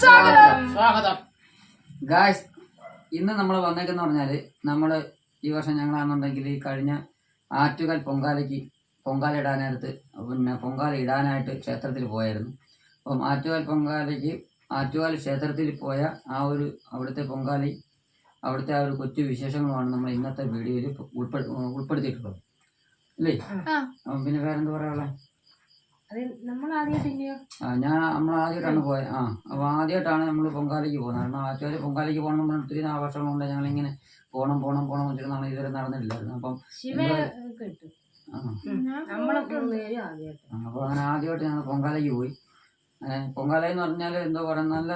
സ്വാഗതം. സ്വാഗതം. ഗായ്സ് ഇന്ന് നമ്മൾ വന്നേക്കെന്ന് പറഞ്ഞാൽ നമ്മൾ ഈ വർഷം ഞങ്ങളാണെന്നുണ്ടെങ്കിൽ ഈ കഴിഞ്ഞ ആറ്റുകാൽ പൊങ്കാലയ്ക്ക് പൊങ്കാല ഇടാനായിട്ട് പിന്നെ പൊങ്കാല ഇടാനായിട്ട് ക്ഷേത്രത്തിൽ പോയായിരുന്നു. അപ്പം ആറ്റുകാൽ പൊങ്കാലയ്ക്ക് ആറ്റുകാൽ ക്ഷേത്രത്തിൽ പോയ ആ ഒരു അവിടുത്തെ പൊങ്കാലി അവിടുത്തെ ആ ഒരു കൊച്ചു വിശേഷങ്ങളുമാണ് നമ്മൾ ഇന്നത്തെ വീഡിയോയിൽ ഉൾപ്പെടുത്തിയിട്ടുള്ളത്. അല്ലേ? പിന്നെ വേറെന്ത് പറയാനുള്ള? അത് നമ്മൾ ആദ്യമായിട്ടില്ലയോ ആ ഞാൻ നമ്മൾ ആദ്യമായിട്ടാണ് പോയത് ആ അപ്പോൾ ആദ്യമായിട്ടാണ് നമ്മൾ പൊങ്കാലയ്ക്ക് പോകുന്നത്. കാരണം ആശുപത്രി പൊങ്കാലയ്ക്ക് പോകണം നമ്മൾ ഒത്തിരി ആഘോഷങ്ങളുണ്ട് ഞങ്ങളിങ്ങനെ പോകണം പോകണം പോകണം പോണം വെച്ചിട്ട് നമ്മൾ ഇതുവരെ നടന്നിട്ടില്ലായിരുന്നു. അപ്പം അപ്പൊ അപ്പോൾ അങ്ങനെ ആദ്യമായിട്ട് ഞങ്ങൾ പൊങ്കാലയ്ക്ക് പോയി. പൊങ്കാല എന്ന് പറഞ്ഞാൽ എന്തോ പറയുക നല്ല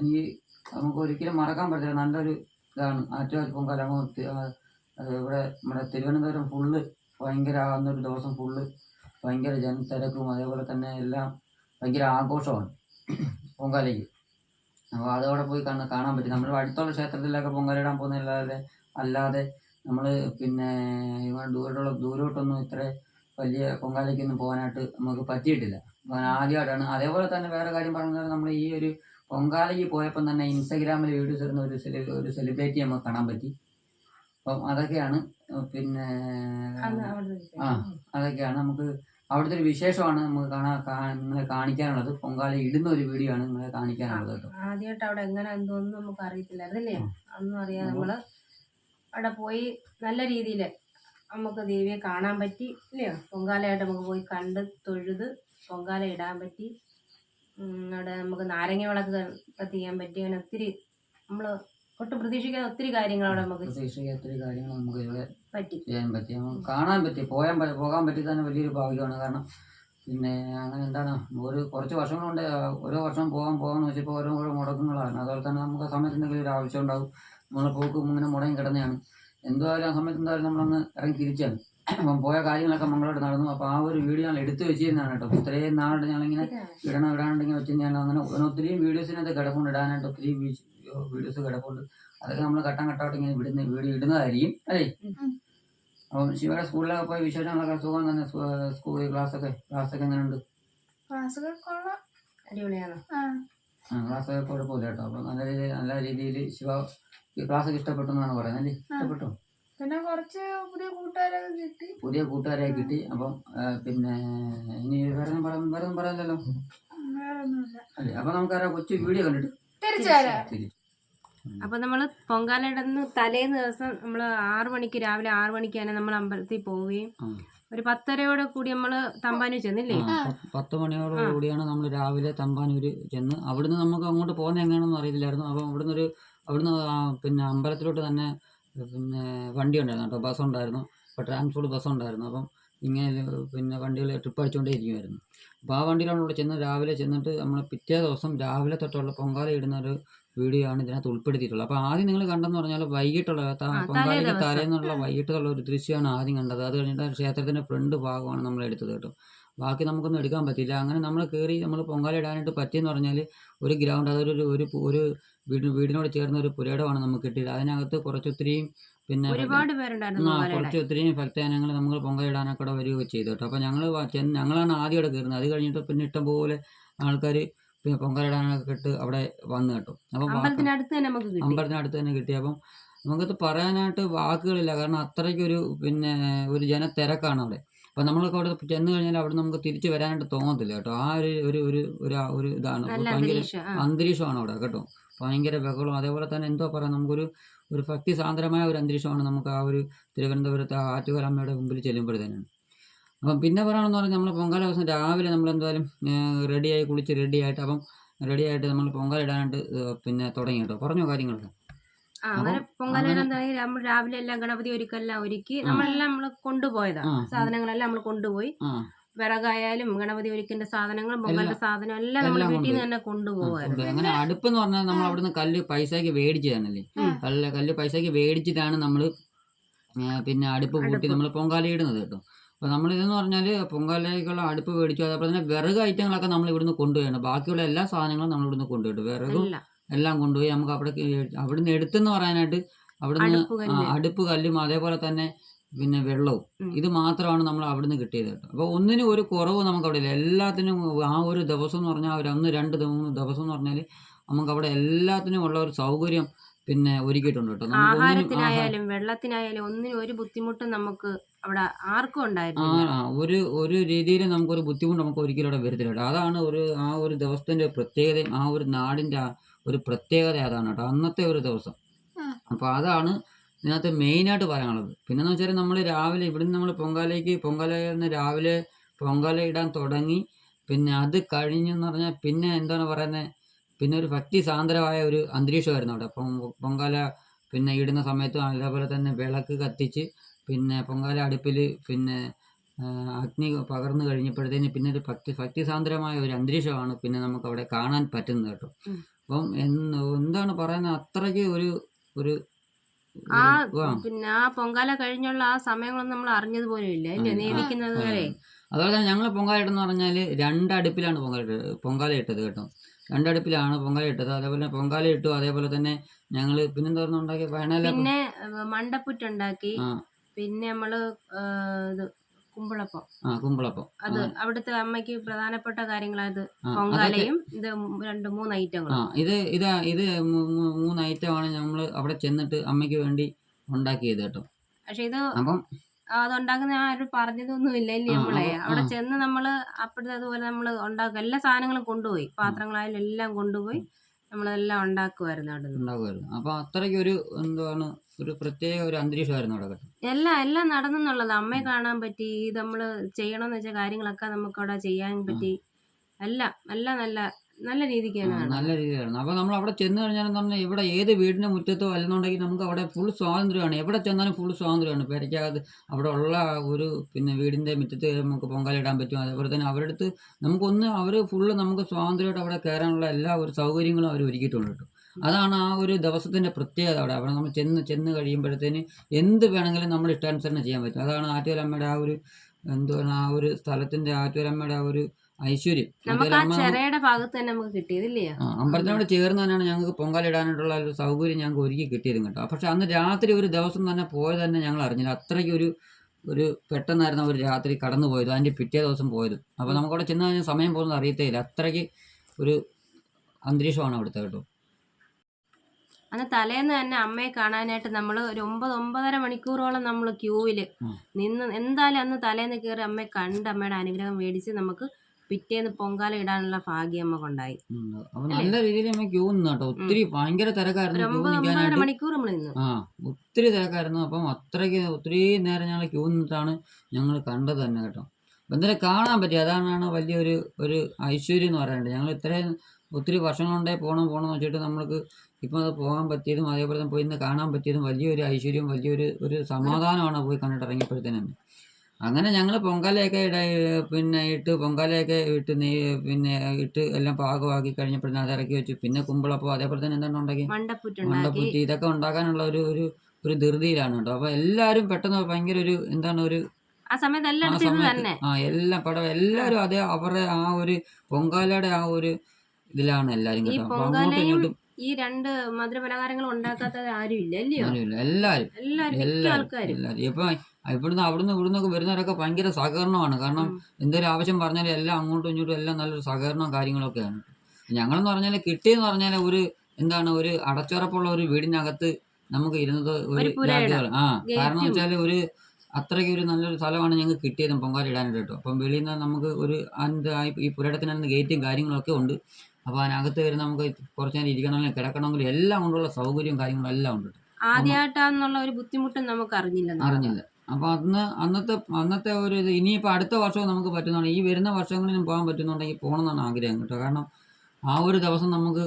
എനിക്ക് നമുക്ക് ഒരിക്കലും മറക്കാൻ പറ്റില്ല നല്ലൊരു ഇതാണ്. ആറ്റുകാൽ പൊങ്കാല ഇവിടെ നമ്മുടെ തിരുവനന്തപുരം ഫുള്ള് ഭയങ്കര ആകുന്ന ഒരു ദിവസം ഫുള്ള് ഭയങ്കര ജനത്തിരക്കും അതേപോലെ തന്നെ എല്ലാം ഭയങ്കര ആഘോഷമാണ് പൊങ്കാലയ്ക്ക്. അപ്പോൾ അതവിടെ പോയി കാണാൻ കാണാൻ പറ്റും. നമ്മൾ അടുത്തുള്ള ക്ഷേത്രത്തിലൊക്കെ പൊങ്കാലിടാൻ പോകുന്നതല്ലാതെ അല്ലാതെ നമ്മൾ പിന്നെ ദൂരോട്ടുള്ള ദൂരോട്ടൊന്നും ഇത്ര വലിയ പൊങ്കാലയ്ക്കൊന്നും പോകാനായിട്ട് നമുക്ക് പറ്റിയിട്ടില്ല. ഞാൻ ആദ്യമായിട്ടാണ്. അതേപോലെ തന്നെ വേറെ കാര്യം പറഞ്ഞാൽ നമ്മൾ ഈ ഒരു പൊങ്കാലയ്ക്ക് പോയപ്പം തന്നെ ഇൻസ്റ്റഗ്രാമിൽ വീഡിയോസ് ഇടുന്ന ഒരു സെലി ഒരു സെലിബ്രിറ്റി നമുക്ക് കാണാൻ പറ്റി. അപ്പം അതൊക്കെയാണ് പിന്നെ ആ അതൊക്കെയാണ് നമുക്ക് അവിടുത്തെ ഒരു വിശേഷമാണ് നമുക്ക് കാണാൻ നിങ്ങളെ കാണിക്കാനുള്ളത്. പൊങ്കാല ഇടുന്ന ഒരു വീഡിയോ ആണ് നിങ്ങളെ കാണിക്കാനുള്ളത് കേട്ടോ. ആദ്യമായിട്ട് അവിടെ എങ്ങനെ എന്തോന്നും നമുക്ക് അറിയത്തില്ലായിരുന്നില്ലേ? അന്നും അതൊന്നും അറിയാതെ നമ്മൾ അവിടെ പോയി നല്ല രീതിയിൽ നമുക്ക് ദേവിയെ കാണാൻ പറ്റി ഇല്ലയോ പൊങ്കാലയായിട്ട് നമുക്ക് പോയി കണ്ട് തൊഴുത് പൊങ്കാല ഇടാൻ പറ്റി. അവിടെ നമുക്ക് നാരങ്ങ വിളക്ക് കത്തിക്കാൻ പറ്റി. അങ്ങനെ ഒത്തിരി നമ്മൾ ഒട്ടും പ്രതീക്ഷിക്കാൻ ഒത്തിരി കാര്യങ്ങൾ അവിടെ നമുക്ക് പ്രതീക്ഷിക്കാത്ത ഒത്തിരി കാര്യങ്ങൾ നമുക്ക് ഇവിടെ പറ്റി. ചെയ്യാൻ പറ്റി. കാണാൻ പറ്റി. പോയാൻ പോകാൻ പറ്റി തന്നെ വലിയൊരു ഭാഗ്യമാണ്. കാരണം പിന്നെ അങ്ങനെ എന്താണ് ഒരു കുറച്ച് വർഷങ്ങളുണ്ട്. ഓരോ വർഷം പോകാൻ പോകാന്ന് വെച്ചപ്പോൾ ഓരോ ഓരോ മുടക്കങ്ങളാണ്. അതുപോലെ തന്നെ നമുക്ക് സമയത്ത് എന്തെങ്കിലും ഒരു ആവശ്യം ഉണ്ടാകും നമ്മളെ പോക്കും ഇങ്ങനെ മുടങ്ങി കിടന്നെയാണ് എന്തായാലും ആ സമയത്ത് എന്തായാലും നമ്മളൊന്ന് ഇറങ്ങി തിരിച്ചാണ്. അപ്പം പോയ കാര്യങ്ങളൊക്കെ മംഗളോട് നടന്നു. അപ്പോൾ ആ ഒരു വീഡിയോ ഞാൻ എടുത്തു വെച്ചിരുന്നതാണ് കേട്ടോ. ഇത്രയും നാളുണ്ട് ഞങ്ങളിങ്ങനെ ഇടണം ഇടാനുണ്ടെങ്കിൽ വെച്ച് ഞാൻ അങ്ങനെ ഒത്തിരിയും വീഡിയോസിനകത്ത് കിടപ്പുണ്ട്. ഇടാനായിട്ട് ഒത്തിരി വീഡിയോസ് കിടപ്പുണ്ട്. അതൊക്കെ നമ്മൾ ഘട്ടം ഘട്ടമായിട്ട് ഇങ്ങനെ വിടുന്ന വീഡിയോ ഇടുന്നതായിരിക്കും അല്ലേ? അപ്പം ശിവയുടെ സ്കൂളിലൊക്കെ പോയി വിശേഷങ്ങളൊക്കെ സുഖം തന്നെ? സ്കൂൾ ക്ലാസ്സൊക്കെ ക്ലാസ്സൊക്കെ എങ്ങനെയുണ്ട്? അടിപൊളിയാണ്. ആ. ക്ലാസ്സൊക്കെ കുഴപ്പമില്ല കേട്ടോ. അപ്പം നല്ല രീതിയിൽ നല്ല രീതിയിൽ ശിവ ഈ ക്ലാസ്സൊക്കെ ഇഷ്ടപ്പെട്ടു എന്നാണ് പറയുന്നത് അല്ലേ? ഇഷ്ടപ്പെട്ടു? പിന്നെ കുറച്ച് പുതിയ കൂട്ടുകാരൊക്കെ കിട്ടി. പുതിയ കൂട്ടുകാരെ കിട്ടി. അപ്പം പിന്നെ ഇനി വേറെ പറയാൻ വേറെ പറയാനില്ലല്ലോ വേറൊന്നുമില്ല. അല്ലേ അപ്പം നമുക്കാരാ കൊച്ചു വീഡിയോ കണ്ടിട്ട് തിരിച്ചു. അപ്പൊ നമ്മൾ പൊങ്കാല ഇടുന്ന തലേന്ന് ദിവസം നമ്മൾ ആറു മണിക്ക് രാവിലെ ആറു മണിക്ക് തന്നെ നമ്മൾ അമ്പലത്തിൽ പോവുകയും. ഒരു പത്തരയോടെ കൂടി നമ്മൾ തമ്പാനൂർ ചെന്നില്ലേ? പത്ത് മണിയോട് കൂടിയാണ് നമ്മൾ രാവിലെ തമ്പാനൂര് ചെന്ന് അവിടുന്ന് നമുക്ക് അങ്ങോട്ട് പോകുന്ന എങ്ങനെയാണെന്ന് അറിയില്ലായിരുന്നു അപ്പം അവിടുന്ന് ഒരു അവിടുന്ന് പിന്നെ അമ്പലത്തിലോട്ട് തന്നെ പിന്നെ വണ്ടി ഉണ്ടായിരുന്നു കേട്ടോ ബസ് ഉണ്ടായിരുന്നു അപ്പോൾ ട്രാൻസ്പോർട്ട് ബസ് ഉണ്ടായിരുന്നു അപ്പം ഇങ്ങനെ പിന്നെ വണ്ടികൾ ട്രിപ്പ് അടിച്ചുകൊണ്ടേ ഇരിക്കുമായിരുന്നു അപ്പോൾ ആ വണ്ടിയിലാണ് ഇവിടെ ചെന്ന് രാവിലെ ചെന്നിട്ട് നമ്മൾ പിറ്റേ ദിവസം രാവിലെ തൊട്ടുള്ള പൊങ്കാല ഇടുന്ന ഒരു വീഡിയോ ആണ് ഇതിനകത്ത് ഉൾപ്പെടുത്തിയിട്ടുള്ളത്. അപ്പോൾ ആദ്യം നിങ്ങൾ കണ്ടെന്ന് പറഞ്ഞാൽ വൈകിട്ടുള്ള പൊങ്കാലയ്ക്ക് തലേന്നുള്ള വൈകിട്ടുള്ള ഒരു ദൃശ്യമാണ് ആദ്യം കണ്ടത്. അത് കഴിഞ്ഞിട്ട് ക്ഷേത്രത്തിന്റെ ഫ്രണ്ട് ഭാഗമാണ് നമ്മൾ എടുത്തത് കേട്ടോ. ബാക്കി നമുക്കൊന്നും എടുക്കാൻ പറ്റില്ല അങ്ങനെ നമ്മൾ കയറി നമ്മൾ പൊങ്കാല ഇടാനായിട്ട് പറ്റിയെന്ന് പറഞ്ഞാൽ ഒരു ഗ്രൗണ്ട് അതൊരു ഒരു- ഒരു വീടിനോട് ചേർന്ന ഒരു പുരയിടമാണ് നമുക്ക് കിട്ടിയത്. അതിനകത്ത് കുറച്ചൊത്തിരിയും പിന്നെ ഒരുപാട് പേരുണ്ടായിരുന്നു ആ കുറച്ച് ഒത്തിരി ഭക്തജനങ്ങൾ നമ്മൾ പൊങ്കയിടാനൊക്കെ ഇവിടെ വരികയൊക്കെ ചെയ്തു കേട്ടോ. അപ്പോൾ ഞങ്ങൾ ചെന്ന് ഞങ്ങളാണ് ആദ്യം ഇവിടെ കയറുന്നത്. അത് കഴിഞ്ഞിട്ട് പിന്നെ ഇഷ്ടംപോലെ ആൾക്കാർ പിന്നെ പൊങ്കലിടാനൊക്കെ ഇട്ട് അവിടെ വന്നു കേട്ടോ. അപ്പം അമ്പലത്തിനടുത്ത് തന്നെ നമുക്ക് കിട്ടി. അമ്പലത്തിനടുത്ത് തന്നെ കിട്ടി. അപ്പം നമുക്കത് പറയാനായിട്ട് വാക്കുകളില്ല. കാരണം അത്രയ്ക്കൊരു പിന്നെ ഒരു ജനത്തിരക്കാണ് അവിടെ. അപ്പം നമ്മൾക്ക് അവിടെ ചെന്ന് കഴിഞ്ഞാൽ അവിടെ നമുക്ക് തിരിച്ചു വരാനായിട്ട് തോന്നത്തില്ല കേട്ടോ. ആ ഒരു ഒരു ഒരു ഒരു ഒരു ഇതാണ്. ഭയങ്കര അന്തരീക്ഷമാണ് അവിടെ കേട്ടോ. ഭയങ്കര ബഹളവും അതേപോലെ തന്നെ എന്തോ പറയാം നമുക്കൊരു ഒരു ഭക്തി സാന്ദ്രമായ ഒരു അന്തരീക്ഷമാണ് നമുക്ക് ആ ഒരു തിരുവനന്തപുരത്ത് ആ ആറ്റുകാലമ്മയുടെ മുമ്പിൽ ചെല്ലുമ്പോഴത്തേനാണ് അപ്പം പിന്നെ പറയണമെന്ന് പറഞ്ഞാൽ നമ്മൾ പൊങ്കാല ദിവസം രാവിലെ നമ്മൾ എന്തായാലും റെഡിയായി കുളിച്ച് റെഡിയായിട്ട് അപ്പം റെഡിയായിട്ട് നമ്മൾ പൊങ്കാല ഇടാനായിട്ട് പിന്നെ തുടങ്ങി കേട്ടോ. പറഞ്ഞോ കാര്യങ്ങളൊക്കെ? അങ്ങനെ പൊങ്കാല ഇടാൻ നമ്മൾ രാവിലെ എല്ലാം ഗണപതി ഒരുക്കെല്ലാം ഒരുക്കി നമ്മളെല്ലാം നമ്മൾ കൊണ്ടുപോയതാ. സാധനങ്ങളെല്ലാം നമ്മൾ കൊണ്ടുപോയി. വിറകായാലും ഗണപതി ഒരുക്കിന്റെ സാധനങ്ങളും പൊങ്കലിന്റെ സാധനം എല്ലാം നമ്മൾ വീട്ടിൽ നിന്ന് തന്നെ കൊണ്ടുപോകാറുണ്ട് അങ്ങനെ അടുപ്പ് എന്ന് പറഞ്ഞാൽ നമ്മൾ അവിടുന്ന് കല്ല് പൈസക്ക് മേടിച്ചതാണല്ലേ. കല്ല് കല്ല് പൈസക്ക് മേടിച്ചിട്ടാണ് നമ്മൾ പിന്നെ അടുപ്പ് കൂട്ടി. നമ്മൾ പൊങ്കാല ഇടുന്നത് കേട്ടോ. അപ്പോൾ നമ്മൾ ഇതെന്ന് പറഞ്ഞാൽ പൊങ്കാലയ്ക്കുള്ള അടുപ്പ് മേടിച്ചു. അതേപോലെ തന്നെ വിറക് ഐറ്റങ്ങളൊക്കെ നമ്മൾ ഇവിടുന്ന് കൊണ്ടുപോയാണ്. ബാക്കിയുള്ള എല്ലാ സാധനങ്ങളും നമ്മൾ ഇവിടുന്ന് കൊണ്ടുപോയിട്ട് വിറകും എല്ലാം കൊണ്ടുപോയി നമുക്ക് അവിടെ അവിടുന്ന് എടുത്തെന്ന് പറയാനായിട്ട് അവിടുന്ന് അടുപ്പ് കല്ല്. അതേപോലെ തന്നെ പിന്നെ വെള്ളവും. ഇത് മാത്രമാണ് നമ്മൾ അവിടുന്ന് കിട്ടിയത് കേട്ടോ. അപ്പോൾ ഒന്നിനും ഒരു കുറവ് നമുക്ക് അവിടെ ഇല്ല എല്ലാത്തിനും ആ ഒരു ദിവസം എന്ന് പറഞ്ഞാൽ ഒരു ഒന്ന് രണ്ട് മൂന്ന് ദിവസം എന്ന് പറഞ്ഞാൽ നമുക്ക് അവിടെ എല്ലാത്തിനും ഉള്ള ഒരു സൗകര്യം പിന്നെ ഒരുക്കിയിട്ടുണ്ട് കേട്ടോ. ആഹാരത്തിനായാലും വെള്ളത്തിനായാലും ഒന്നിനും ഒരു ബുദ്ധിമുട്ടും നമുക്ക് അവിടെ ആർക്കും ഉണ്ടായിരുന്നു ആ, ഒരു ഒരു രീതിയിൽ നമുക്കൊരു ബുദ്ധിമുട്ട് നമുക്ക് ഒരിക്കലും അവിടെ വരുത്തില്ല കേട്ടോ. അതാണ് ഒരു ആ ഒരു ദിവസത്തിന്റെ പ്രത്യേകതയും ആ ഒരു നാടിന്റെ ആ ഒരു പ്രത്യേകത അതാണ് കേട്ടോ? അന്നത്തെ ഒരു ദിവസം. അപ്പോൾ അതാണ് ഇതിനകത്ത് മെയിനായിട്ട് പറയാനുള്ളത്. പിന്നെന്ന് വെച്ചാൽ നമ്മൾ രാവിലെ ഇവിടുന്ന് നമ്മൾ പൊങ്കാലയ്ക്ക് പൊങ്കാല രാവിലെ പൊങ്കാല ഇടാൻ തുടങ്ങി. പിന്നെ അത് കഴിഞ്ഞെന്ന് പറഞ്ഞാൽ പിന്നെ എന്താണ് പറയുന്നത് പിന്നെ ഒരു ഭക്തി സാന്ദ്രമായ ഒരു അന്തരീക്ഷമായിരുന്നു അവിടെ. അപ്പം പൊങ്കാല പിന്നെ ഇടുന്ന സമയത്ത് അതേപോലെ തന്നെ വിളക്ക് കത്തിച്ച് പിന്നെ പൊങ്കാല അടുപ്പിൽ പിന്നെ അഗ്നി പകർന്നു കഴിഞ്ഞപ്പോഴത്തേന് പിന്നെ ഒരു ഭക്തി ഭക്തിസാന്ദ്രമായ ഒരു അന്തരീക്ഷമാണ് പിന്നെ നമുക്ക് അവിടെ കാണാൻ പറ്റുന്നത് കേട്ടോ. അപ്പം എന്താണ് പറയുന്നത് അത്രയ്ക്ക് ഒരു ഒരു ആ പിന്നെ ആ പൊങ്കാല കഴിഞ്ഞുള്ള ആ സമയങ്ങളൊന്നും നമ്മൾ അറിഞ്ഞത് പോലും ഇല്ല. ആ, വരെ. അതുപോലെ തന്നെ ഞങ്ങൾ പൊങ്കാല ഇട്ടെന്ന് പറഞ്ഞാൽ രണ്ടടുപ്പിലാണ് പൊങ്കാല പൊങ്കാല ഇട്ടത് കേട്ടോ. രണ്ടടുപ്പിലാണ് പൊങ്കാല ഇട്ടത്. അതേപോലെ പൊങ്കാല ഇട്ടു അതേപോലെ തന്നെ ഞങ്ങൾ പിന്നെന്താ ഉണ്ടാക്കിയ? പിന്നെ മണ്ടപ്പുറ്റുണ്ടാക്കി. പിന്നെ നമ്മൾ ഇത് കുമ്പിളപ്പം. ആ കുമ്പളപ്പം. അത് അവിടുത്തെ അമ്മയ്ക്ക് പ്രധാനപ്പെട്ട കാര്യങ്ങളായത് ആ, പൊങ്കാലയും ഇത് രണ്ട് മൂന്ന് ആ ഐറ്റങ്ങളും ഇത് ഇത് ഇത് മൂ- മൂന്ന് ഐറ്റമാണ് നമ്മൾ അവിടെ ചെന്നിട്ട് അമ്മയ്ക്ക് വേണ്ടി ഉണ്ടാക്കിയത് കേട്ടോ. പക്ഷെ ഇത് അപ്പം അതുണ്ടാക്കുന്ന ആരും പറഞ്ഞതൊന്നും ഇല്ല ഇല്ലേ ആ, നമ്മളെ? അവ- അവിടെ ആ. ചെന്ന് നമ്മൾ അപ്പോഴത്തെ അതുപോലെ നമ്മൾ ഉണ്ടാക്കുക എല്ലാ സാധനങ്ങളും കൊണ്ടുപോയി. പാത്രങ്ങളായാലും എല്ലാം കൊണ്ടുപോയി. നമ്മളെല്ലാം ഉണ്ടാക്കുമായിരുന്നു അവിടെ നിന്ന് ഉണ്ടാകുമായിരുന്നു അപ്പൊ അത്രയ്ക്ക് ഒരു എന്താണ് ഒരു പ്രത്യേക ഒരു അന്തരീക്ഷമായിരുന്നു അവിടെ. കേട്ടോ എല്ലാം എല്ലാം നടന്നെന്നുള്ളത്. അമ്മയെ കാണാൻ പറ്റി ഇത് നമ്മൾ ചെയ്യണമെന്ന് വെച്ച കാര്യങ്ങളൊക്കെ നമുക്ക് അവിടെ ചെയ്യാൻ പറ്റി. എല്ലാം എല്ലാം നല്ല നല്ല രീതിക്കാണ്. നല്ല രീതിയിലാണ് അപ്പൊ നമ്മൾ അവിടെ ചെന്ന് കഴിഞ്ഞാൽ പറഞ്ഞാൽ ഇവിടെ ഏത് വീടിന്റെ മുറ്റത്തോ അല്ലെന്നുണ്ടെങ്കിൽ നമുക്ക് അവിടെ ഫുൾ സ്വാതന്ത്ര്യമാണ്. എവിടെ ചെന്നാലും ഫുൾ സ്വാതന്ത്ര്യമാണ്. പെരയ്ക്കകത്ത് അവിടെ ഉള്ള ഒരു പിന്നെ വീടിന്റെ മുറ്റത്ത് നമുക്ക് പൊങ്കാലിടാൻ പറ്റും. അതേപോലെ തന്നെ അവരുടെ അടുത്ത് നമുക്കൊന്ന് അവർ ഫുള്ള് നമുക്ക് സ്വാതന്ത്ര്യമായിട്ട് അവിടെ കയറാനുള്ള എല്ലാ ഒരു സൗകര്യങ്ങളും അവർ ഒരുക്കിയിട്ടുണ്ട് കേട്ടോ. അതാണ് ആ ഒരു ദിവസത്തിന്റെ പ്രത്യേകത അവിടെ. അവിടെ നമ്മൾ ചെന്ന് ചെന്ന് കഴിയുമ്പോഴത്തേന് എന്ത് വേണമെങ്കിലും നമ്മൾ ഇഷ്ടാനുസരണം ചെയ്യാൻ പറ്റും. അതാണ് ആറ്റുകാലമ്മയുടെ ആ ഒരു എന്തുവാണ് ആ ഒരു സ്ഥലത്തിന്റെ ആറ്റുകാലമ്മയുടെ ആ ഒരു ഐശ്വര്യം. നമുക്ക് ആ ഭാഗത്ത് തന്നെ നമുക്ക് അമ്പലത്തിനോട് ചേർന്ന് തന്നെയാണ് ഞങ്ങൾക്ക് പൊങ്കാല ഇടാനായിട്ടുള്ള ഒരു സൗകര്യം ഞങ്ങൾക്ക് ഒരുക്കി കിട്ടിയതും കേട്ടോ. പക്ഷെ അന്ന് രാത്രി ഒരു ദിവസം തന്നെ പോയത് തന്നെ ഞങ്ങൾ അറിഞ്ഞില്ല. അത്രയ്ക്ക് ഒരു ഒരു പെട്ടെന്നായിരുന്നു ഒരു രാത്രി കടന്നു പോയത്. അതിന്റെ പിറ്റേ ദിവസം പോയത്. അപ്പോൾ നമുക്കവിടെ ചെന്ന് കഴിഞ്ഞാൽ സമയം പോകുന്നത് അറിയത്തേ ഇല്ല അത്രയ്ക്ക് ഒരു അന്തരീക്ഷമാണ് അവിടുത്തെ കേട്ടോ. അന്ന് തലേന്ന് തന്നെ അമ്മയെ കാണാനായിട്ട് നമ്മൾ ഒരു ഒമ്പത് ഒമ്പതര മണിക്കൂറോളം നമ്മൾ ക്യൂവിൽ നിന്ന് എന്തായാലും അന്ന് തലേന്ന് കയറി അമ്മയെ കണ്ട് അമ്മയുടെ അനുഗ്രഹം മേടിച്ച് നമുക്ക് പിറ്റേന്ന് പൊങ്കാല ഇടാനുള്ള ഭാഗ്യം നമുക്കുണ്ടായി നല്ല രീതിയിൽ നമ്മൾ ക്യൂ നിന്ന് കേട്ടോ. ഒത്തിരി ഭയങ്കര തിരക്കായിരുന്നു മണിക്കൂർ നമ്മൾ നിന്ന്. ആ ഒത്തിരി തിരക്കായിരുന്നു. അപ്പം അത്രയ്ക്ക് ഒത്തിരി നേരം ഞങ്ങൾ ക്യൂ നിന്നിട്ടാണ് ഞങ്ങൾ കണ്ടത് തന്നെ കേട്ടോ. അപ്പം എന്തായാലും കാണാൻ പറ്റി. അതാണ് വലിയൊരു ഒരു ഐശ്വര്യം എന്ന് പറയുന്നത് ഞങ്ങൾ ഇത്രയും ഒത്തിരി വർഷങ്ങൾ കൊണ്ടേ പോകണം പോകണം എന്ന് വെച്ചിട്ട് നമ്മൾക്ക് ഇപ്പം അത് പോകാൻ പറ്റിയതും അതേപോലെ തന്നെ പോയി ഇന്ന് കാണാൻ പറ്റിയതും വലിയൊരു ഐശ്വര്യവും വലിയൊരു ഒരു സമാധാനമാണ് പോയി കണ്ടിട്ട് ഇറങ്ങിയപ്പോഴത്തേന് തന്നെ. അങ്ങനെ ഞങ്ങൾ പൊങ്കാലയൊക്കെ ഇട പിന്നെ ഇട്ട് പൊങ്കാലയൊക്കെ ഇട്ട് നെയ് പിന്നെ ഇട്ട് എല്ലാം പാകമാക്കി കഴിഞ്ഞപ്പോഴത്തേന് അത് ഇറക്കി വെച്ചു. പിന്നെ കുമ്പളപ്പോൾ അതേപോലെ തന്നെ എന്താണ് ഉണ്ടാക്കി? മണ്ടപ്പുറ്റി ഇതൊക്കെ ഉണ്ടാക്കാനുള്ള ഒരു ഒരു ഒരു ധൃതിയിലാണ് കേട്ടോ. അപ്പൊ എല്ലാവരും പെട്ടെന്ന് ഭയങ്കര ഒരു എന്താണ് ഒരു ആ സമയത്ത് എല്ലാം ആ എല്ലാം പടം എല്ലാവരും അതേ അവരുടെ ആ ഒരു പൊങ്കാലയുടെ ആ ഒരു ഇതിലാണ് എല്ലാരും കേട്ടോ. അപ്പൊ അങ്ങോട്ടും ഇങ്ങോട്ടും ഈ രണ്ട് മധുരപലഹാരങ്ങൾ ഉണ്ടാക്കാത്തത് ആരും ഇല്ല അല്ലയോ? ആരുമില്ല എല്ലാരും. എല്ലാരും മിക്ക ആൾക്കാരും. എല്ലാവരും ഇപ്പൊ ഇവിടുന്ന് അവിടുന്ന് ഇവിടുന്നൊക്കെ വരുന്നവരൊക്കെ ഭയങ്കര സഹകരണമാണ്. കാരണം. എന്തൊരു ആവശ്യം പറഞ്ഞാലും എല്ലാം അങ്ങോട്ടും ഇങ്ങോട്ടും എല്ലാം നല്ലൊരു സഹകരണവും കാര്യങ്ങളൊക്കെയാണ്. ഞങ്ങളെന്ന് പറഞ്ഞാൽ കിട്ടിയെന്ന് പറഞ്ഞാൽ ഒരു എന്താണ് ഒരു അടച്ചുറപ്പുള്ള ഒരു വീടിനകത്ത് നമുക്ക് ഇരുന്നത് ഒരു ആ കാരണം. വെച്ചാൽ ഒരു അത്രയ്ക്ക് ഒരു നല്ലൊരു സ്ഥലമാണ് ഞങ്ങൾക്ക് കിട്ടിയത് പൊങ്കാല ഇടാനായിട്ട് കേട്ടോ. അപ്പം വെളിയിൽ നിന്ന് നമുക്ക് ഒരു ഈ പുരയിടത്തിനകത്ത് ഗേറ്റും കാര്യങ്ങളൊക്കെ ഉണ്ട്. അപ്പോൾ അതിനകത്ത് വരുന്ന നമുക്ക് കുറച്ച് നേരം ഇരിക്കണമെങ്കിലും കിടക്കണമെങ്കിലും എല്ലാം കൊണ്ടുള്ള സൗകര്യവും കാര്യങ്ങളും എല്ലാം ഉണ്ട്. ആദ്യമായിട്ടാന്നുള്ള ഒരു ബുദ്ധിമുട്ടും നമുക്ക്. അറിഞ്ഞില്ല. അറിഞ്ഞില്ല അപ്പോൾ അന്ന് അന്നത്തെ അന്നത്തെ ഒരു ഇത് ഇനിയിപ്പോൾ അടുത്ത വർഷവും നമുക്ക് പറ്റുന്നതാണ്. ഈ വരുന്ന വർഷങ്ങളിലും പോകാൻ പറ്റുന്നുണ്ടെങ്കിൽ പോകണം എന്നാണ് ആഗ്രഹം കേട്ടോ. കാരണം ആ ഒരു ദിവസം നമുക്ക്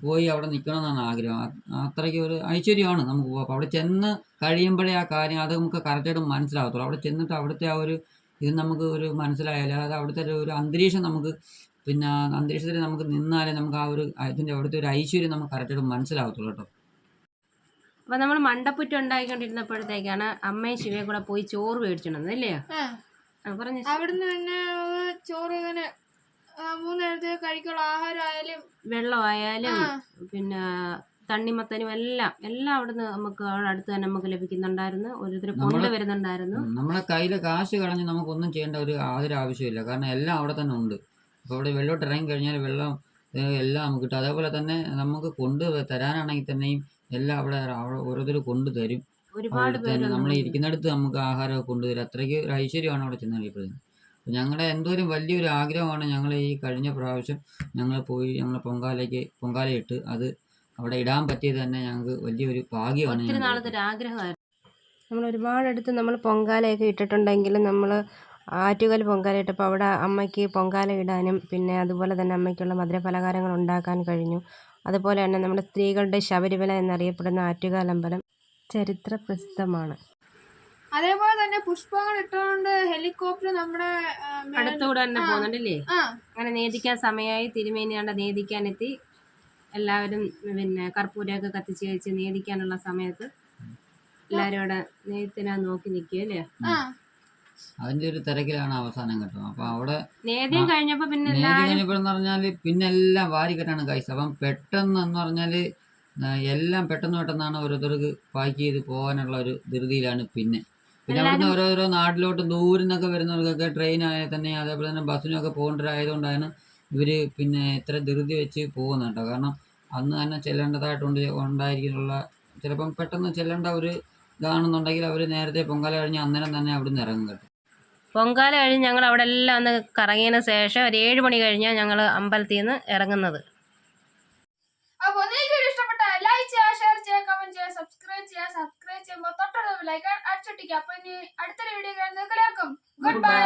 പോയി അവിടെ നിൽക്കണം എന്നാണ് ആഗ്രഹം അത്രയ്ക്ക് ഒരു ഐശ്വര്യമാണ് നമുക്ക് പോകാം അപ്പോൾ അവിടെ ചെന്ന് കഴിയുമ്പോഴേ ആ കാര്യം അത് നമുക്ക് കറക്റ്റായിട്ട് മനസ്സിലാകത്തുള്ളൂ അവിടെ ചെന്നിട്ട് അവിടുത്തെ ആ ഒരു ഇത് നമുക്ക് ഒരു മനസ്സിലായാലും അതായത് അവിടുത്തെ ഒരു അന്തരീക്ഷം നമുക്ക് പിന്നെ അന്തരീക്ഷത്തിൽ നമുക്ക് നിന്നാലേ നമുക്ക് ആ ഒരു ഇതിന്റെ അവിടുത്തെ ഒരു ഐശ്വര്യം നമുക്ക് കറക്റ്റായിട്ട് മനസ്സിലാവത്തുള്ളൂ കേട്ടോ. അപ്പൊ നമ്മൾ മണ്ടപ്പുറ്റ് ഉണ്ടാക്കിക്കൊണ്ടിരുന്നപ്പോഴത്തേക്കാണ് അമ്മയും ശിവയും കൂടെ പോയി ചോറ് മേടിച്ചിട്ടുണ്ടെന്ന് അല്ലേ? പറഞ്ഞു. അവിടുന്ന് പിന്നെ ചോറ് ഇങ്ങനെ മൂന്നേരത്തെ മൂന്ന് നേരത്തെ കഴിക്കുള്ള ആഹാരമായാലും വെള്ളമായാലും. പിന്നെ തണ്ണിമത്തനും എല്ലാം എല്ലാം അവിടുന്ന് നമുക്ക് അവിടെ അടുത്ത് തന്നെ നമുക്ക് ലഭിക്കുന്നുണ്ടായിരുന്നു. ഓരോരുത്തർ കൊണ്ട് വരുന്നുണ്ടായിരുന്നു നമ്മുടെ നമ്മളെ കയ്യിൽ കാശ് കളഞ്ഞ് നമുക്കൊന്നും ചെയ്യേണ്ട ഒരു ആവശ്യമില്ല കാരണം എല്ലാം അവിടെ തന്നെ ഉണ്ട്. അപ്പോൾ ഇവിടെ വെള്ളോട്ട് ഇറങ്ങി കഴിഞ്ഞാൽ വെള്ളം എല്ലാം നമുക്ക് കിട്ടും. അതേപോലെ തന്നെ നമുക്ക് കൊണ്ട് തരാനാണെങ്കിൽ തന്നെയും എല്ലാം അവിടെ ഓരോരുത്തർ കൊണ്ട് തരും. ഒരുപാട് അവിടെ തന്നെ നമ്മൾ നമുക്ക്. ഇരിക്കുന്നിടത്ത് നമുക്ക് ആഹാരമൊക്കെ കൊണ്ടുതരും അത്രയ്ക്ക് ഒരു ഐശ്വര്യമാണ് അവിടെ ചെന്ന് കഴിയപ്പെടുന്നത് ഞങ്ങളുടെ എന്തോരം വലിയൊരു ആഗ്രഹമാണ് ഞങ്ങൾ ഈ കഴിഞ്ഞ പ്രാവശ്യം ഞങ്ങൾ പോയി ഞങ്ങൾ പൊങ്കാലയ്ക്ക് പൊങ്കാലയിട്ട് അത് അവിടെ ഇടാൻ പറ്റിയത് തന്നെ ഞങ്ങൾക്ക് വലിയൊരു ഭാഗ്യമാണ് ആഗ്രഹമായിരുന്നു. നമ്മൾ ഒരുപാടടുത്ത് നമ്മൾ പൊങ്കാലയൊക്കെ ഇട്ടിട്ടുണ്ടെങ്കിലും നമ്മൾ ആറ്റുകൽ പൊങ്കാല ഇട്ടപ്പോൾ അവിടെ അമ്മയ്ക്ക് പൊങ്കാല ഇടാനും പിന്നെ അതുപോലെ തന്നെ അമ്മയ്ക്കുള്ള മധുര പലഹാരങ്ങൾ ഉണ്ടാക്കാൻ കഴിഞ്ഞു. അതുപോലെ തന്നെ നമ്മുടെ സ്ത്രീകളുടെ ശബരിമല എന്നറിയപ്പെടുന്ന ആറ്റുകാൽ അമ്പലം ചരിത്ര പ്രസിദ്ധമാണ് അതേപോലെ തന്നെ പുഷ്പങ്ങൾ ഇട്ടുകൊണ്ട് ഹെലികോപ്റ്റർ നമ്മുടെ അടുത്തുകൂടെ തന്നെ. പോകുന്നുണ്ടല്ലേ? അങ്ങനെ നേദിക്കാൻ സമയമായി. തിരുമേനിയാണ്ട് നേദിക്കാനെത്തി എല്ലാവരും പിന്നെ കർപ്പൂരമൊക്കെ കത്തിച്ച് കഴിച്ച് നേദിക്കാനുള്ള സമയത്ത് എല്ലാവരും അവിടെ നേദത്തിനാ നോക്കി നിൽക്കുക അല്ലേ? ആ. അതിന്റെ ഒരു തിരക്കിലാണ് അവസാനം കിട്ടുന്നത് അപ്പൊ അവിടെ നേദ്യം കഴിഞ്ഞപ്പോൾ പിന്നെ കഴിഞ്ഞപ്പോഴെന്ന് പറഞ്ഞാൽ പിന്നെ എല്ലാം വാരിക്കെട്ടാണ് കൈസ് അപ്പം പെട്ടെന്ന് എന്ന് പറഞ്ഞാൽ എല്ലാം പെട്ടെന്ന് പെട്ടെന്നാണ് ഓരോരുത്തർക്ക് പാക്ക് ചെയ്ത് പോകാനുള്ള ഒരു ധൃതിയിലാണ് പിന്നെ. പിന്നെ അവിടുന്ന് ഓരോരോ നാട്ടിലോട്ട് ദൂരം നിന്നൊക്കെ വരുന്നവർക്കൊക്കെ ട്രെയിൻ ആയാൽ തന്നെ അതേപോലെ തന്നെ ബസ്സിനൊക്കെ പോകേണ്ടതായതുകൊണ്ടാണ് ഇവർ പിന്നെ ഇത്ര ധൃതി വെച്ച് പോകുന്നത് കേട്ടോ. കാരണം അന്ന് തന്നെ ചെല്ലേണ്ടതായിട്ടുണ്ട് ഉണ്ടായിരിക്കുന്നുള്ള ചിലപ്പം പെട്ടെന്ന് ചെല്ലേണ്ട ഒരു ഇതാണെന്നുണ്ടെങ്കിൽ അവർ നേരത്തെ പൊങ്കാല കഴിഞ്ഞ് അന്നേരം തന്നെ അവിടുന്ന് ഇറങ്ങും കേട്ടോ. പൊങ്കാല കഴിഞ്ഞ് ഞങ്ങൾ അവിടെ എല്ലാം ഒന്ന് കറങ്ങിയതിന് ശേഷം ഒരു ഏഴ് മണി കഴിഞ്ഞാൽ ഞങ്ങൾ അമ്പലത്തിൽ നിന്ന് ഇറങ്ങുന്നത്. അപ്പോൾ നിങ്ങൾക്ക് വീഡിയോ ഇഷ്ടപ്പെട്ട ലൈക്ക് ചെയ്യുക ഷെയർ ചെയ്യുക കമന്റ് ചെയ്യുക സബ്സ്ക്രൈബ് ചെയ്യുക സബ്സ്ക്രൈബ് ചെയ്യുമ്പോൾ തൊട്ടടുത്ത ലൈക്ക് അടിച്ചൊട്ടിക്കുക അപ്പോൾ ഇനി അടുത്തൊരു വീഡിയോ കാണുന്നതിലേക്കും ഗുഡ് ബൈ.